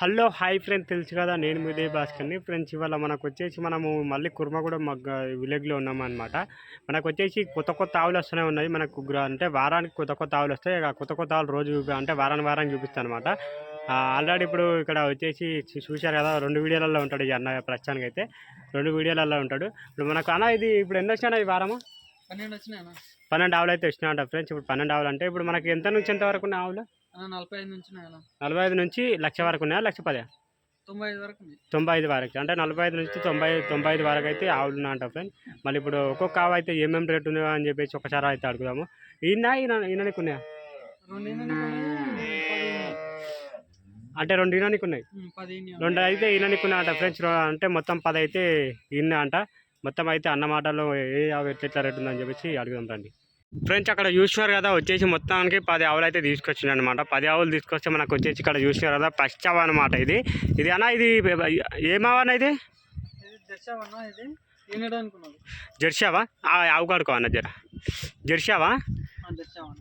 Hello hi friend తెలుసు కదా నేను మీదే భాస్కర్ని. ఫ్రెండ్స్ ఇవాళ మనకు వచ్చేసి మనము మళ్ళీ కుర్మగూడెం మగ్గ విలేజ్లో ఉన్నాం అనమాట మనకు వచ్చేసి కొత్త కొత్త ఆవులు వస్తూనే ఉన్నాయి. మనకు అంటే వారానికి కొత్త కొత్త ఆవులు వస్తాయి. కొత్త కొత్త ఆవులు రోజు చూపి- అంటే వారాన్ని వారానికి చూపిస్తాను అనమాట ఆల్రెడీ ఇప్పుడు ఇక్కడ వచ్చేసి చూశారు కదా రెండు వీడియోలలో ఉంటాడు ఈ అన్న ప్రస్తుతానికి అయితే రెండు వీడియోలలో ఉంటాడు. ఇప్పుడు మనకు అన్న ఇది ఇప్పుడు ఎన్ని వచ్చినా ఈ వారము? పన్నెండు ఆవులు అయితే వచ్చినాయంట ఫ్రెండ్స్. ఇప్పుడు పన్నెండు ఆవులు అంటే ఇప్పుడు మనకి ఎంత నుంచి ఎంత వరకు ఉన్నాయి ఆవులు? నలభై ఐదు నుంచి నలభై ఐదు నుంచి లక్ష వరకు ఉన్నాయా లక్ష పదే? తొంభై ఐదు వరకు తొంభై ఐదు వరకు. అంటే నలభై ఐదు నుంచి తొంభై తొంభై ఐదు వరకు అయితే ఆవులు ఉన్నాయంట ఫ్రెండ్ మళ్ళీ ఇప్పుడు ఒక్కొక్క ఆవు అయితే ఏమేమి రేటు ఉన్నాయో అని చెప్పేసి ఒకసారి అయితే అడుగుదాము. ఈయన ఈయన ఉన్నాయా. అంటే రెండు ఈయననికి ఉన్నాయి. రెండు అయితే ఈయననికి ఉన్నాయంట ఫ్రెండ్స్. అంటే మొత్తం పది అయితే ఈయన అంట మొత్తం అయితే అన్న మాటల్లో ఏ ఆవు ఎట్లా ఎట్లా రేటు ఉందని చెప్పేసి అడుగుదాం రండి. ఫ్రెండ్స్ అక్కడ చూసినారు కదా వచ్చేసి మొత్తానికి పది ఆవులు అయితే తీసుకొచ్చిండు అనమాట పది ఆవులు తీసుకొస్తే మనకు వచ్చేసి ఇక్కడ చూసినారు కదా ఫస్ట్ ఆవు అనమాట ఇది. ఇది అన్న ఇది ఏమావన్న ఇది? ఆ, ఆవు కాడుకో అన్న జర.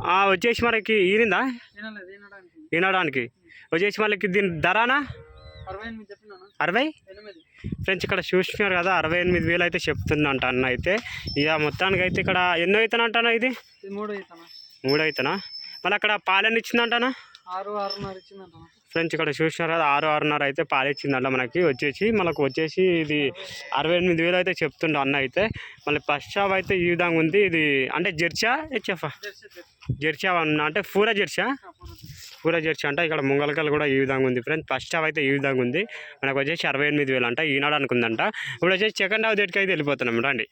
ఆ, వచ్చేసి మనకి ఈనిందా? ఈనడానికి. వచ్చేసి మనకి దీని ధరానా అరవై ఫ్రెండ్స్ ఇక్కడ చూస్తున్నారు కదా అరవై ఎనిమిది వేలు అయితే చెప్తుందంట అన్న అయితే. ఇక మొత్తానికి అయితే ఇక్కడ ఎన్నో అవుతానంటానా ఇది? ఇది మూడు అవుతానా అవుతానా మళ్ళీ అక్కడ పాలెన్ని ఇచ్చిందంటానా ఆరు ఆరున్నర ఇచ్చిందంట ఫ్రెండ్స్ ఇక్కడ చూసినారు కదా ఆరు ఆరున్నర అయితే పాలు ఇచ్చిందంట మనకి వచ్చేసి. మనకు వచ్చేసి ఇది అరవై ఎనిమిది వేలు అయితే చెప్తుండ అన్న అయితే. మళ్ళీ ఫస్ట్ షాప్ అయితే ఈ విధంగా ఉంది. ఇది అంటే జెర్సా హెచ్ఎఫ్ జెర్సా అన్న అంటే పూర జెర్సా. పూర జెర్సీ అంట. ఇక్కడ ముంగలకల్ కూడా ఈ విధంగా ఉంది ఫ్రెండ్స్ ఫస్ట్ హావ్ అయితే ఈ విధంగా ఉంది. మనకు వచ్చేసి అరవై ఎనిమిది వేలు అంట. ఈనాడు అనుకుందంట. ఇప్పుడు వచ్చేసి సెకండ్ హావ్ దేటికి అయితే వెళ్ళిపోతున్నాం రండి.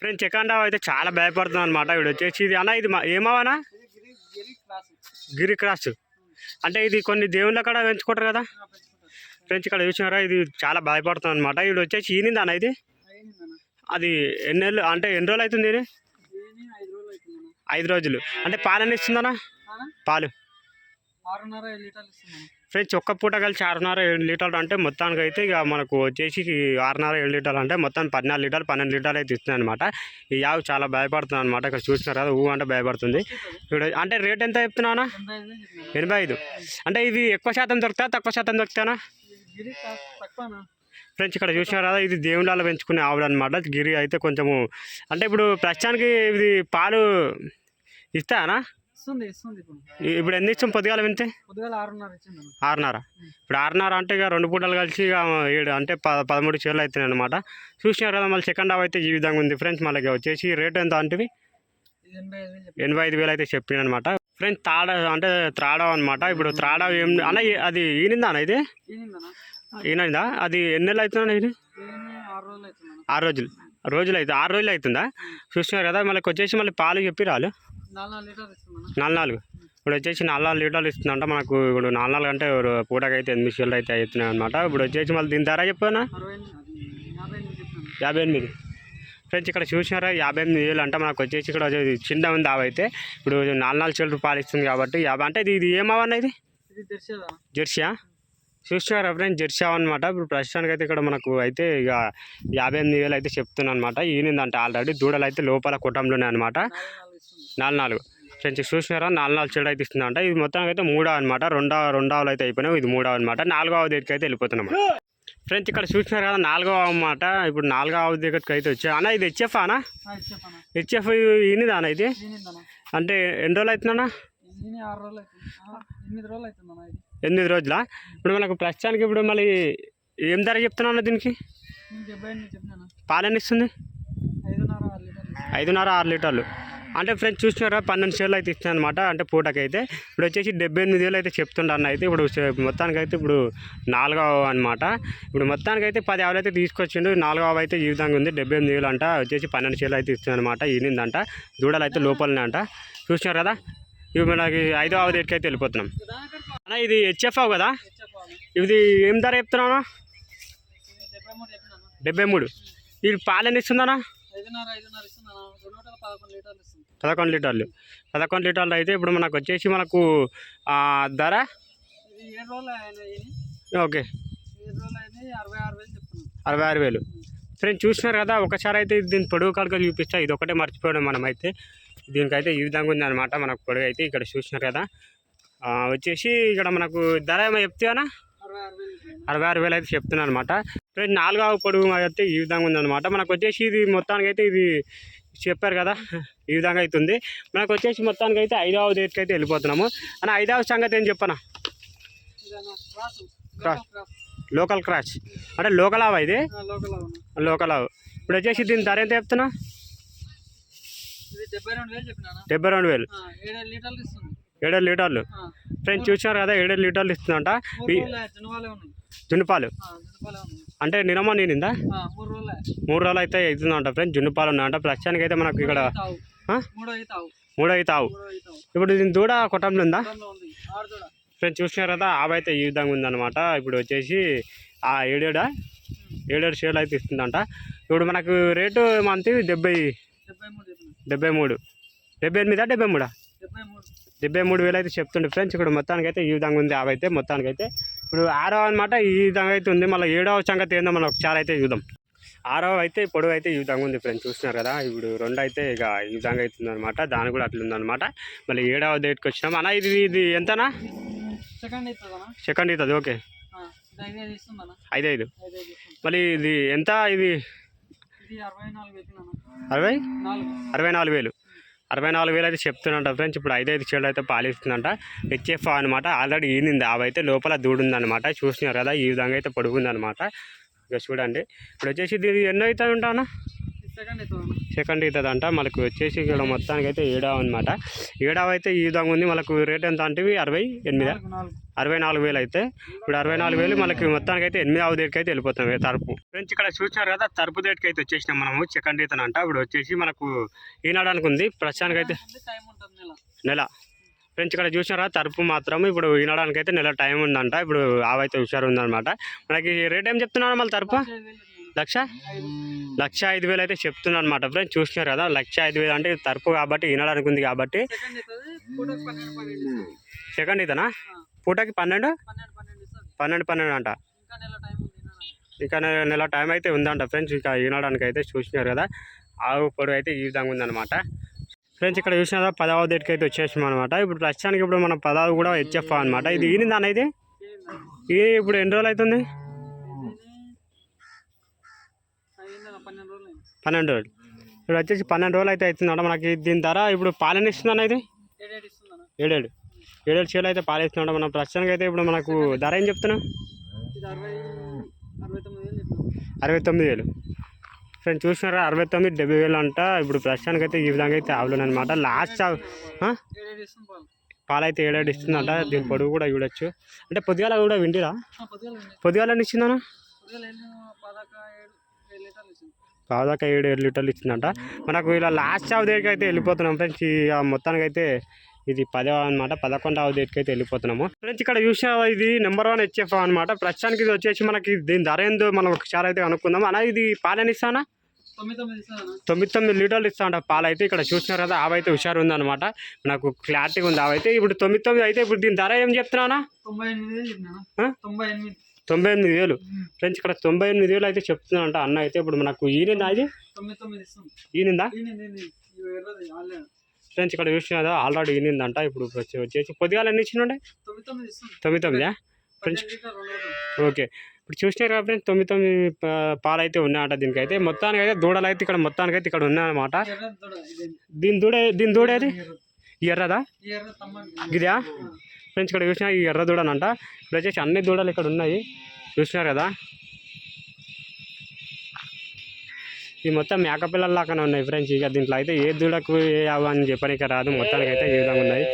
ఫ్రెండ్స్ సెకండ్ హావ్ అయితే చాలా భయపడుతుంది అనమాట ఇప్పుడు వచ్చేసి ఇది అన్న ఇది ఏమవనా గిరి క్రాస్. అంటే ఇది కొన్ని దేవుళ్ళ కాడ పెంచుకుంటారు కదా? ఫ్రెండ్స్ ఇక్కడ చూసినారా? ఇది చాలా భయపడుతుంది అనమాట ఇప్పుడు వచ్చేసి ఈనింది అన్న ఇది? అది ఎన్ని నెలలు అంటే ఎన్ని రోజులు అవుతుంది ఇది? ఐదు రోజులు అంటే పాలన ఇస్తుందన్నా? ఆనా? పాలు. ఆరున్నర లీటర్లు ఫ్రెండ్స్ ఒక్క పూట కలిసి ఆరున్నర ఏడు లీటర్లు అంటే మొత్తానికి అయితే ఇక మనకు వచ్చేసి ఆరున్నర ఏడు లీటర్లు అంటే మొత్తం పద్నాలుగు లీటర్లు పన్నెండు లీటర్లు అయితే ఇస్తుంది అనమాట ఈ యావు చాలా భయపడుతుంది అనమాట ఇక్కడ చూస్తున్నారు? కదా ఊ అంటే భయపడుతుంది. ఇప్పుడు అంటే రేట్ ఎంత చెప్తున్నానా ఎనభై ఐదు అంటే ఇవి ఎక్కువ శాతం దొరుకుతా తక్కువ శాతం దొరుకుతానా ఇది ఫ్రెండ్స్ ఇక్కడ చూసినారు? కదా ఇది దేవుళ్ళ పెంచుకునే ఆవులు అనమాట గిరి అయితే కొంచెము అంటే ఇప్పుడు ప్రస్తుతానికి ఇది పాలు ఇస్తానా ఇస్తుంది ఇస్తుంది ఇప్పుడు. ఎన్ని ఇస్తాం పొద్దుగాల వింటే? పొద్దుగాల ఆరున్నర ఇచ్చింది ఆరున్నర. ఇప్పుడు ఆరున్నర అంటే ఇక రెండు పూటలు కలిసి ఇక ఏడు అంటే ప పదమూడు చీరలు అవుతున్నాయి అనమాట చూసినారు కదా మళ్ళీ సెకండ్ హాఫ్ అయితే ఈ విధంగా ఉంది. ఫ్రెండ్స్ మళ్ళీ వచ్చేసి రేట్ ఎంత అంటే ఎనభై ఐదు వేలు అయితే చెప్పిన అనమాట ఫ్రెండ్స్ తాడ అంటే త్రాడవ అనమాట ఇప్పుడు త్రాడవ ఏం అన్న ఈ- అది ఈనిందా అన్న ఇది? ఈనిందా? అది ఎన్ని నెలలు అవుతుందా ఇది? ఆరు రోజులు రోజులు. అయితే ఆరు రోజులు అవుతుందా? చూసినారు కదా మళ్ళీ వచ్చేసి మళ్ళీ పాలు చెప్పి రాలు నాలుగు నాలుగు ఇప్పుడు వచ్చేసి నాలుగు నాలుగు లీటర్లు ఇస్తుందంట. మనకు ఇప్పుడు నాలుగు నాలుగు అంటే పూటకి అయితే ఎనిమిది షీలు అయితే అవుతున్నాయి అనమాట ఇప్పుడు వచ్చేసి మళ్ళీ దీని ధర చెప్పానా? యాభై ఎనిమిది ఫ్రెండ్స్ ఇక్కడ చూసినారా? యాభై ఎనిమిది వేలు అంటే మనకు వచ్చేసి ఇక్కడ చిన్న ఉంది అయితే. ఇప్పుడు నాలుగు నాలుగు చీల రూపాయలు ఇస్తుంది కాబట్టి యాభై అంటే ఇది ఇది ఏమవన్న ఇది? జెర్సీయా? చూసినారా ఫ్రెండ్స్? జెర్సీ అనమాట ఇప్పుడు ప్రస్తుతానికి అయితే ఇక్కడ మనకు అయితే ఇక యాభై ఎనిమిది వేలు అయితే చెప్తున్నాను అనమాట ఈనిందంట ఆల్రెడీ దూడలు అయితే లోపల కుటుంబంలోనే అనమాట నాలుగు నాలుగు. ఫ్రెండ్స్ చూసినారా? నాలుగు నాలుగు చెడు అయితే ఇస్తుందంట. ఇది మొత్తం అయితే మూడో అనమాట రెండో రెండో ఆవులు అయితే అయిపోయినాయి. ఇది మూడో అనమాట నాలుగో ఆవు దగ్గరికి అయితే వెళ్ళిపోతున్నాం ఫ్రెండ్స్ ఇక్కడ చూసినారు కదా? నాలుగో ఆవు అన్నమాట. ఇప్పుడు నాలుగో ఆవు దగ్గరికి అయితే వచ్చా అన్న ఇది హెచ్ఎఫ్ అనా? హెచ్ఎఫ్ ఈనిదా అన్న. ఇది? అంటే ఎన్ని రోజులు అవుతుందన్నా? ఎనిమిది రోజులు ఇప్పుడు మనకు ప్రస్తుతానికి ఇప్పుడు మళ్ళీ ఏం ధర చెప్తున్నా దీనికి? పాలన ఇస్తుంది? ఐదున్నర ఆరు లీటర్లు. అంటే ఫ్రెండ్స్ చూసినారా? పన్నెండు షేర్లు అయితే ఇస్తాను అనమాట అంటే పూటకి అయితే ఇప్పుడు వచ్చేసి డెబ్బై ఎనిమిది వేలు అయితే చెప్తుండ అన్న అయితే. ఇప్పుడు మొత్తానికైతే మొత్తానికి అయితే ఇప్పుడు నాలుగవ అనమాట ఇప్పుడు మొత్తానికి అయితే పది ఆవులు అయితే తీసుకొచ్చిండు. నాలుగవ అయితే ఈ విధంగా ఉంది. డెబ్బై ఎనిమిది వేలు అంట. వచ్చేసి పన్నెండు షేర్లు అయితే ఇస్తుంది అనమాట ఈనిందంట. దూడలు అయితే లోపలనే అంట. చూసినారు కదా? ఇవి మనకి ఐదో ఆవు దగ్గరికి అయితే వెళ్ళిపోతున్నాం. అన్న ఇది హెచ్ఎఫ్ కదా? ఇది ఏం ధర చెప్తున్నానా డెబ్బై మూడు. ఇది పాలన ఇస్తుందనా ఇస్తుందన్న? పదకొండు లీటర్లు పదకొండు లీటర్లు. అయితే ఇప్పుడు మనకు వచ్చేసి మనకు ధర? ఓకే. అరవై ఆరు వేలు ఫ్రెండ్స్ చూసినారు కదా ఒకసారి అయితే దీని పొడుగు కడక చూపిస్తా. ఇది ఒకటే మర్చిపోయాం మనం అయితే దీనికైతే ఈ విధంగా ఉంది అనమాట మనకు పొడుగు అయితే ఇక్కడ చూసినారు కదా. వచ్చేసి ఇక్కడ మనకు ధర ఏమో చెప్తానా అరవై ఆరు అరవై ఆరు వేలు అయితే చెప్తున్నాను అనమాట నాలుగవ పొడుగు అయితే ఈ విధంగా ఉందన్నమాట. మనకు వచ్చేసి ఇది మొత్తానికి అయితే ఇది చెప్పారు కదా ఈ విధంగా అవుతుంది మనకు వచ్చేసి మొత్తానికి అయితే ఐదవ డేట్కి అయితే వెళ్ళిపోతున్నాము. అని ఐదవ సంగతి ఏం చెప్పనా? క్రాస్. Local cross. క్రాచ్ అంటే లోకల్ ఆవా ఇది లోకల్ ఆవు ఇప్పుడు వచ్చేసి దీని ధర ఎంత చెప్తున్నా? డెబ్బై రెండు వేలు ఏడేడు లీటర్లు. ఫ్రెండ్స్ చూసినారు కదా ఏడేడు లీటర్లు ఇస్తుందంట. జున్నుపాలు అంటే నినమో నేనిందా? మూడు రోజులే. అయితే అవుతుందంట ఫ్రెండ్స్ జున్నుపాలు ఉన్నాయంట. ప్రస్తుతానికి అయితే మనకు ఇక్కడ? మూడో అయితే తావు మూడు అయితే ఆవు మూడో అయితే తావు ఇప్పుడు దీని దూడ కొట్టంలో ఉందా? ఫ్రెండ్స్ చూసినారు కదా ఆవు అయితే ఈ విధంగా ఉందన్నమాట. ఇప్పుడు వచ్చేసి ఆ ఏడేడ ఏడేడు షేర్లు అయితే ఇస్తుందంట. ఇప్పుడు మనకు రేటు మంత్ డెబ్బై డెబ్బై మూడు డెబ్బై ఎనిమిదా డెబ్బై మూడా. డెబ్బై మూడు వేలు అయితే చెప్తుండే ఫ్రెండ్స్. ఇప్పుడు మొత్తానికి అయితే ఈ విధంగా ఉంది ఆవు అయితే మొత్తానికి అయితే ఇప్పుడు ఆరవ అనమాట ఈ విధంగా అయితే ఉంది. మళ్ళీ ఏడవ సంగతి ఏందో మనం ఒకసారి అయితే చూద్దాం. ఆరవ అయితే పొడవు అయితే ఈ విధంగా ఉంది ఫ్రెండ్స్. చూస్తున్నారు కదా ఇప్పుడు రెండు అయితే ఇక ఈ విధంగా అవుతుంది అనమాట దాని కూడా అట్లా ఉందన్నమాట. మళ్ళీ ఏడవ డేట్కి వచ్చినాం. అన్న ఇది ఇది ఎంతనా? సెకండ్ అవుతుంది ఓకే. ఐదు ఐదు మళ్ళీ ఇది ఎంత? ఇది అరవై అరవై నాలుగు వేలు. అరవై నాలుగు వేలు అయితే చెప్తున్నట్ట ఫ్రెండ్స్. ఇప్పుడు ఐదు ఐదు చీరలు అయితే పాలిస్తుందంట. హెచ్ఎఫ్ అనమాట ఆల్రెడీ ఈనింది. అవి అయితే లోపల దూడుందనమాట చూసినారు కదా ఈ విధంగా అయితే పొడుగుందనమాట ఇక చూడండి. ఇప్పుడు వచ్చేసి ఇది ఎన్నో అవుతుంది ఉంటానా సెకండ్ అవుతుందంట. మనకు వచ్చేసి ఇక్కడ మొత్తానికి అయితే ఏడావ అనమాట ఏడావ అయితే ఈ విధంగా ఉంది. మనకు రేట్ ఎంత అంటే అరవై ఎనిమిది? అరవై నాలుగు వేలు అయితే ఇప్పుడు అరవై నాలుగు వేలు మనకి మొత్తానికి అయితే ఎనిమిది ఆవు దగ్గరికి అయితే వెళ్ళిపోతాం తరపు. ఫ్రెండ్స్ ఇక్కడ చూసినారు కదా తరపు దగ్గరికి అయితే వచ్చేసినాం మనము సెకండ్ అయితే అంట. ఇప్పుడు వచ్చేసి మనకు ఈనాడానికి ఉంది. ప్రస్తుతానికి అయితే నెల. ఫ్రెండ్స్ ఇక్కడ చూసినారా తరపు మాత్రం ఇప్పుడు వినడానికి అయితే నెల టైం ఉందంట. ఇప్పుడు ఆవైతే హుషారు ఉందన్నమాట. మనకి రేట్ ఏం చెప్తున్నాను మళ్ళీ తరపు. లక్ష? లక్ష ఐదు వేలు అయితే చెప్తున్నాను అనమాట ఫ్రెండ్స్ చూసినారు కదా లక్ష ఐదు వేలు అంటే తరపు కాబట్టి వినడానికి ఉంది కాబట్టి. సెకండ్ ఇతనా? పూటకి పన్నెండు? పన్నెండు పన్నెండు ఇస్తుంది అంట. ఇంకా నెల టైం అయితే ఉందంట. ఫ్రెండ్స్ ఇక వినడానికి అయితే చూసినారు కదా. ఆవు పొడవు అయితే ఈ విధంగా ఉందన్నమాట. ఫ్రెండ్స్ ఇక్కడ చూసినారా పదవ డేట్కి అయితే వచ్చేసాం అనమాట ఇప్పుడు ప్రస్తుతానికి ఇప్పుడు మన పదవి కూడా హెచ్ఎఫ్ అనమాట ఇది ఈనింది అన్న ఇది? ఇది ఇప్పుడు ఎన్ని రోజులు అవుతుంది? పన్నెండు రోజులు ఇప్పుడు వచ్చేసి పన్నెండు రోజులు అయితే అవుతుందంట మనకి దీని ధర ఇప్పుడు పాలన ఇస్తుందన్న ఇది? ఏడేడు. ఏడేళ్ళ ఏడేడు చీరలు అయితే పాలిస్తుందంట మనం ప్రస్తుతానికి అయితే ఇప్పుడు మనకు ధర ఏం చెప్తున్నాం అరవై తొమ్మిది వేలు. ఫ్రెండ్ ఫ్రెండ్స్ చూసినారా? అరవై తొమ్మిది డెబ్బై వేలు అంట. ఇప్పుడు ప్రస్తుతానికి అయితే ఈ విధంగా అయితే ఆవులు అనమాట లాస్ట్ పాలైతే ఏడేడు ఇస్తుంది ఏడాడు ఇస్తుందంట. దీని పొడుగు కూడా చూడొచ్చు. అంటే పొద్దుగాల కూడా వింటిరా పొద్దుగాల ఇచ్చిందనా పొద్దుగాల ఏడు ఏడు లీటర్లు ఇచ్చిందంట. మనకు ఇలా లాస్ట్ ఆవు దగ్గరికి అయితే వెళ్ళిపోతున్నాం ఫ్రెండ్స్. ఈ ఆ మొత్తానికి అయితే ఇది పదవ అనమాట పదకొండు ఆవు దగ్గరికి అయితే వెళ్ళిపోతున్నాము. ఫ్రెండ్స్ ఇక్కడ చూసిన ఇది నెంబర్ వన్ హెచ్ఎఫ్ అనమాట ప్రస్తుతానికి ఇది వచ్చేసి మనకి దీని ధర ఏందో మనం ఒకసారి అయితే అనుకుందాం అన్న ఇది పాలని ఇస్తానా తొమ్మిది తొమ్మిది లీటర్లు ఇస్తా ఉంటా పాలు అయితే ఇక్కడ చూసినారు కదా ఆవైతే హుషారు ఉందన్నమాట నాకు క్లారిటీగా ఉంది ఆవైతే. ఇప్పుడు తొమ్మిది తొమ్మిది అయితే ఇప్పుడు దీని ధర ఏం చెప్తున్నానా తొంభై ఎనిమిది వేలు. ఫ్రెండ్స్ ఇక్కడ తొంభై ఎనిమిది వేలు అయితే చెప్తున్నానంట అన్న అయితే. ఇప్పుడు మనకు ఈనిందా ఇస్తుంది ఈనిందా? ఫ్రెండ్స్ ఇక్కడ చూసినా ఈనిందంట ఈనిందంట ఇప్పుడు వచ్చి- వచ్చేసి పొద్దుగాల ఎన్ని ఇచ్చినుండే తొమ్మిది తొమ్మిది ఫ్రెండ్స్ ఓకే. ఇప్పుడు చూసినారు కదా ఫ్రెండ్స్ తొమ్మిది తొమ్మిది పాలు అయితే ఉన్నాయంట దీనికైతే. మొత్తానికి అయితే దూడలు అయితే ఇక్కడ మొత్తానికి అయితే ఇక్కడ ఉన్నాయన్నమాట దీని దూడ దీని దూడ ఏది? ఎర్రది? ఇదా ఫ్రెండ్స్ ఇక్కడ చూసినా ఈ ఎర్ర దూడనంట. ఇప్పుడు వచ్చేసి అన్ని దూడలు ఇక్కడ ఉన్నాయి. చూసినారు కదా? ఈ మొత్తం మేక పిల్లల లాగానే ఉన్నాయి ఫ్రెండ్స్ ఇక దీంట్లో అయితే ఏ దూడకు ఏ అని చెప్పడానికి రాదు. మొత్తానికి అయితే ఈ విధంగా ఉన్నాయి.